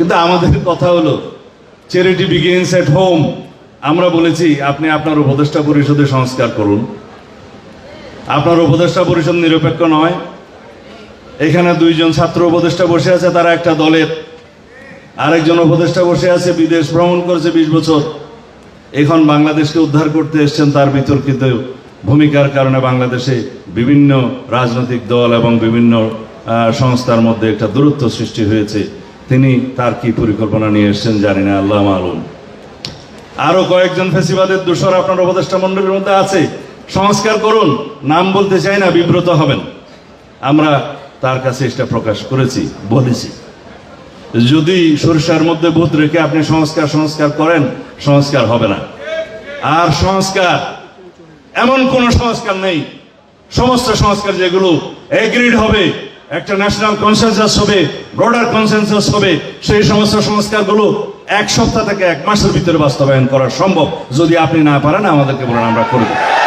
কিন্তু আমাদের কথা হলো চ্যারিটি বিগিনস এট হোম আমরা বলেছি, আপনি আপনার উপদেষ্টা পরিষদে সংস্কার করুন। আপনার উপদেষ্টা পরিষদ নিরপেক্ষ নয়। এখানে দুইজন ছাত্র উপদেষ্টা বসে আছে, তারা একটা দলের। আরেকজন উপদেষ্টা বসে আছে, বিদেশ ভ্রমণ করেছে বিশ বছর। এখন বাংলাদেশকে উদ্ধার করতে এসছেন, তার বিতর্কিত ভূমিকার কারণে বাংলাদেশে বিভিন্ন রাজনৈতিক দল এবং বিভিন্ন সংস্থার মধ্যে একটা দূরত্ব সৃষ্টি হয়েছে। তিনি তার কি পরিকল্পনা নিয়ে এসছেন জানি না, আল্লাহ মালুম। আরও কয়েকজন ফেসিবাদের দোষর আপনার উপদেষ্টা মন্ডলীর মধ্যে আছে। সংস্কার করুন, নাম বলতে চাই না, বিব্রত হবেন। আমরা তার কাছে এটা প্রকাশ করেছি, বলেছি। যদি সরিষার মধ্যে ভূত রেখে আপনি সংস্কার সংস্কার করেন, সংস্কার হবে না। আর সংস্কার, এমন কোন সংস্কার নেই। সমস্ত সংস্কার যেগুলো এগ্রিড হবে একটা ন্যাশনাল কনসেন্সাস হবে ব্রডার কনসেন্সাস হবে, সেই সমস্ত সংস্কারগুলো এক সপ্তাহ থেকে এক মাসের ভিতরে বাস্তবায়ন করা সম্ভব। যদি আপনি না পারেন, আমাদেরকে বলেন, আমরা করে দেব